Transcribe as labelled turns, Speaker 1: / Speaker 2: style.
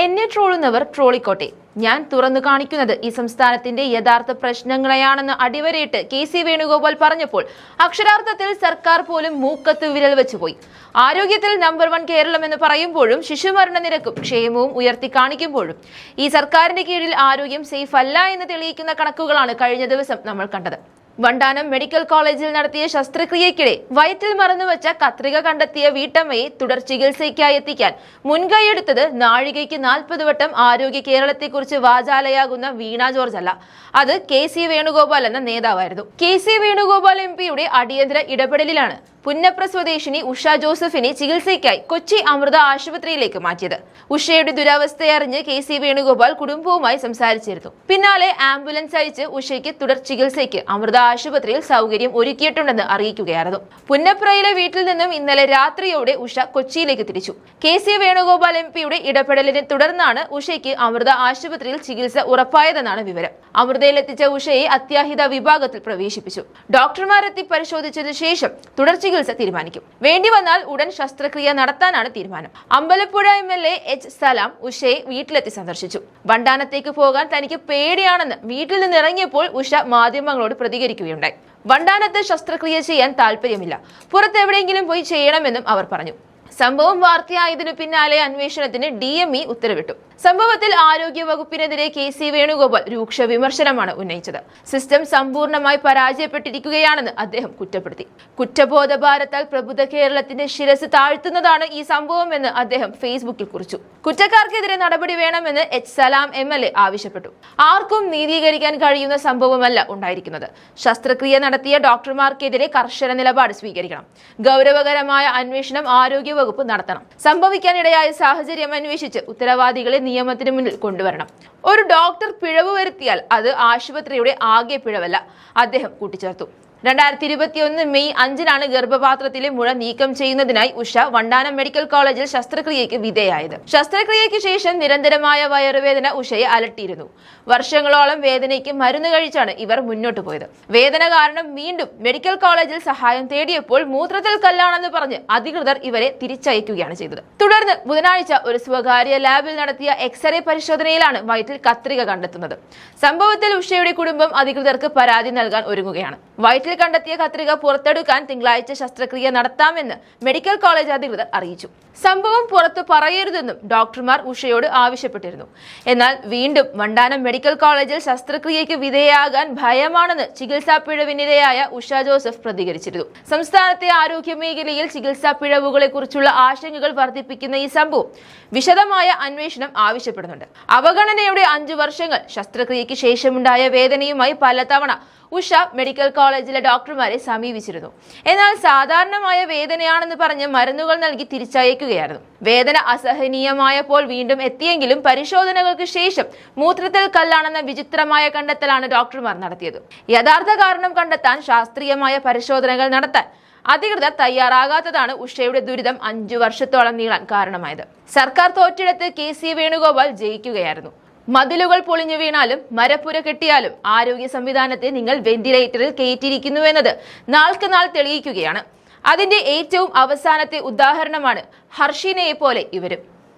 Speaker 1: എന്നെ ട്രോളുന്നവർ ട്രോളിക്കോട്ടെ. ഞാൻ തുറന്നു കാണിക്കുന്നത് ഈ സംസ്ഥാനത്തിന്റെ യഥാർത്ഥ പ്രശ്നങ്ങളെയാണെന്ന് അടിവരയിട്ട് കെ സി വേണുഗോപാൽ പറഞ്ഞപ്പോൾ അക്ഷരാർത്ഥത്തിൽ സർക്കാർ പോലും മൂക്കത്ത് വിരൽ വെച്ചുപോയി. ആരോഗ്യത്തിൽ നമ്പർ വൺ കേരളം എന്ന് പറയുമ്പോഴും ശിശുമരണ നിരക്കും ക്ഷേമവും ഉയർത്തി കാണിക്കുമ്പോഴും ഈ സർക്കാരിന്റെ കീഴിൽ ആരോഗ്യം സേഫ് അല്ല എന്ന് തെളിയിക്കുന്ന കണക്കുകളാണ് കഴിഞ്ഞ ദിവസം നമ്മൾ കണ്ടത്. വണ്ടാനം മെഡിക്കൽ കോളേജിൽ നടത്തിയ ശസ്ത്രക്രിയയ്ക്കിടെ വയറ്റിൽ മറന്നുവച്ച കത്രിക കണ്ടെത്തിയ വീട്ടമ്മയെ തുടർ ചികിത്സയ്ക്കായി എത്തിക്കാൻ മുൻകൈയെടുത്തത് നാഴികയ്ക്ക് നാൽപ്പത് വട്ടം ആരോഗ്യ കേരളത്തെക്കുറിച്ച് വാചാലയാകുന്ന വീണ ജോർജ് അല്ല. അത് കെ സി വേണുഗോപാൽ എന്ന നേതാവായിരുന്നു. കെ സി വേണുഗോപാൽ എം പിയുടെ അടിയന്തര ഇടപെടലിലാണ് പുന്നപ്ര സ്വദേശിനി ഉഷ ജോസഫിനെ ചികിത്സയ്ക്കായി കൊച്ചി അമൃത ആശുപത്രിയിലേക്ക് മാറ്റിയത്. ഉഷയുടെ ദുരവസ്ഥയറിഞ്ഞ് കെ സി വേണുഗോപാൽ കുടുംബവുമായി സംസാരിച്ചിരുന്നു. പിന്നാലെ ആംബുലൻസ് അയച്ച് ഉഷയ്ക്ക് തുടർ ചികിത്സയ്ക്ക് അമൃത ആശുപത്രിയിൽ സൗകര്യം ഒരുക്കിയിട്ടുണ്ടെന്ന് അറിയിക്കുകയായിരുന്നു. പുന്നപ്രയിലെ വീട്ടിൽ നിന്നും ഇന്നലെ രാത്രിയോടെ ഉഷ കൊച്ചിയിലേക്ക് തിരിച്ചു. കെ സി വേണുഗോപാൽ എം പിയുടെ ഇടപെടലിനെ തുടർന്നാണ് ഉഷയ്ക്ക് അമൃത ആശുപത്രിയിൽ ചികിത്സ ഉറപ്പായതെന്നാണ് വിവരം. അമൃതയിലെത്തിച്ച ഉഷയെ അത്യാഹിത വിഭാഗത്തിൽ പ്രവേശിപ്പിച്ചു. ഡോക്ടർമാരെത്തി പരിശോധിച്ചതിനു ശേഷം തുടർ ചികിത്സ തീരുമാനിക്കും. വേണ്ടി വന്നാൽ ഉടൻ ശസ്ത്രക്രിയ നടത്താനാണ് തീരുമാനം. Ambalappuzha M L A H Salam ഉഷയെ വീട്ടിലെത്തി സന്ദർശിച്ചു. വണ്ടാനത്തേക്ക് പോകാൻ തനിക്ക് പേടിയാണെന്ന് വീട്ടിൽ നിന്നിറങ്ങിയപ്പോൾ ഉഷ മാധ്യമങ്ങളോട് പ്രതികരിക്കുകയുണ്ടായി. വണ്ടാനത്ത് ശസ്ത്രക്രിയ ചെയ്യാൻ താല്പര്യമില്ല പുറത്തെവിടെയെങ്കിലും പോയി ചെയ്യണമെന്നും അവർ പറഞ്ഞു. സംഭവം വാർത്തയായതിനു പിന്നാലെ അന്വേഷണത്തിന് ഡി എം ഇ ഉത്തരവിട്ടു. സംഭവത്തിൽ ആരോഗ്യ വകുപ്പിനെതിരെ കെ സി വേണുഗോപാൽ രൂക്ഷ വിമർശനമാണ് ഉന്നയിച്ചത്. സിസ്റ്റം സമ്പൂർണമായി പരാജയപ്പെട്ടിരിക്കുകയാണെന്ന് അദ്ദേഹം കുറ്റപ്പെടുത്തി. കുറ്റബോധ ഭാരത്താൽ പ്രബുദ്ധ കേരളത്തിന്റെ ശിരസ് താഴ്ത്തുന്നതാണ് ഈ സംഭവമെന്ന് അദ്ദേഹം ഫേസ്ബുക്കിൽ കുറിച്ചു. കുറ്റക്കാർക്കെതിരെ നടപടി വേണമെന്ന് H Salam M L A ആവശ്യപ്പെട്ടു. ആർക്കും നീതീകരിക്കാൻ കഴിയുന്ന സംഭവമല്ല ഉണ്ടായിരിക്കുന്നത്. ശസ്ത്രക്രിയ നടത്തിയ ഡോക്ടർമാർക്കെതിരെ കർശന നിലപാട് സ്വീകരിക്കണം. ഗൗരവകരമായ അന്വേഷണം ആരോഗ്യവകുപ്പ് നടത്തണം. സംഭവിക്കാനിടയായ സാഹചര്യം അന്വേഷിച്ച് ഉത്തരവാദികളെ നിയമത്തിന് മുന്നിൽ കൊണ്ടുവരണം. ഒരു ഡോക്ടർ പിഴവ് വരുത്തിയാൽ അത് ആശുപത്രിയുടെ ആകെ പിഴവല്ല. അദ്ദേഹം കൂട്ടിച്ചേർത്തു. രണ്ടായിരത്തി ഇരുപത്തിയൊന്ന് മെയ് അഞ്ചിനാണ് ഗർഭപാത്രത്തിലെ മുഴ നീക്കം ചെയ്യുന്നതിനായി ഉഷ വണ്ടാനം മെഡിക്കൽ കോളേജിൽ ശസ്ത്രക്രിയയ്ക്ക് വിധേയായത്. ശസ്ത്രക്രിയയ്ക്ക് ശേഷം നിരന്തരമായ വയറുവേദന ഉഷയെ അലട്ടിയിരുന്നു. വർഷങ്ങളോളം വേദനയ്ക്ക് മരുന്ന് കഴിച്ചാണ് ഇവർ മുന്നോട്ട് പോയത്. വേദന കാരണം വീണ്ടും മെഡിക്കൽ കോളേജിൽ സഹായം തേടിയപ്പോൾ മൂത്രത്തിൽ കല്ലാണെന്ന് പറഞ്ഞ് അധികൃതർ ഇവരെ തിരിച്ചയക്കുകയാണ് ചെയ്തത്. തുടർന്ന് ബുധനാഴ്ച ഒരു സ്വകാര്യ ലാബിൽ നടത്തിയ എക്സ്റേ പരിശോധനയിലാണ് വയറ്റിൽ കത്രിക കണ്ടെത്തുന്നത്. സംഭവത്തിൽ ഉഷയുടെ കുടുംബം അധികൃതർക്ക് പരാതി നൽകാൻ ഒരുങ്ങുകയാണ്. വയറ്റിൽ കണ്ടെത്തിയ കത്രിക പുറത്തെടുക്കാൻ തിങ്കളാഴ്ച ശസ്ത്രക്രിയ നടത്താമെന്ന് മെഡിക്കൽ കോളേജ് അധികൃതർ അറിയിച്ചു. സംഭവം പുറത്തു പറയരുതെന്നും ഡോക്ടർമാർ ഉഷയോട് ആവശ്യപ്പെട്ടിരുന്നു. എന്നാൽ വീണ്ടും വണ്ടാനം മെഡിക്കൽ കോളേജിൽ ശസ്ത്രക്രിയയ്ക്ക് വിധേയാകാൻ ഭയമാണെന്ന് ചികിത്സാ പിഴവിനിരയായ ഉഷ ജോസഫ് പ്രതികരിച്ചിരുന്നു. സംസ്ഥാനത്തെ ആരോഗ്യ മേഖലയിൽ ചികിത്സാ പിഴവുകളെ കുറിച്ചുള്ള ആശങ്കകൾ വർദ്ധിപ്പിക്കുന്ന ഈ സംഭവം വിശദമായ അന്വേഷണം ആവശ്യപ്പെടുന്നുണ്ട്. അവഗണനയുടെ അഞ്ചു വർഷങ്ങൾ ശസ്ത്രക്രിയയ്ക്ക് ശേഷമുണ്ടായ വേദനയുമായി പലതവണ ഉഷ മെഡിക്കൽ കോളേജിലെ ഡോക്ടർമാരെ സമീപിച്ചിരുന്നു. എന്നാൽ സാധാരണമായ വേദനയാണെന്ന് പറഞ്ഞ് മരുന്നുകൾ നൽകി തിരിച്ചയക്കുകയായിരുന്നു. വേദന അസഹനീയമായപ്പോൾ വീണ്ടും എത്തിയെങ്കിലും പരിശോധനകൾക്ക് ശേഷം മൂത്രത്തിൽ കല്ലാണെന്ന വിചിത്രമായ കണ്ടെത്തലാണ് ഡോക്ടർമാർ നടത്തിയത്. യഥാർത്ഥ കാരണം കണ്ടെത്താൻ ശാസ്ത്രീയമായ പരിശോധനകൾ നടത്താൻ അധികൃതർ തയ്യാറാകാത്തതാണ് ഉഷയുടെ ദുരിതം അഞ്ചു വർഷത്തോളം നീളാൻ കാരണമായത്. സർക്കാർ തോറ്റിടത്ത് കെ സി വേണുഗോപാൽ ജയിക്കുകയായിരുന്നു. മതിലുകൾ പൊളിഞ്ഞു വീണാലും മരപ്പുര കെട്ടിയാലും ആരോഗ്യ സംവിധാനത്തെ നിങ്ങൾ വെന്റിലേറ്ററിൽ കയറ്റിയിരിക്കുന്നുവെന്നത് നാൾക്ക് നാൾ തെളിയിക്കുകയാണ്. അതിന്റെ ഏറ്റവും അവസാനത്തെ ഉദാഹരണമാണ് ഹർഷിനെ പോലെ ഇവരും.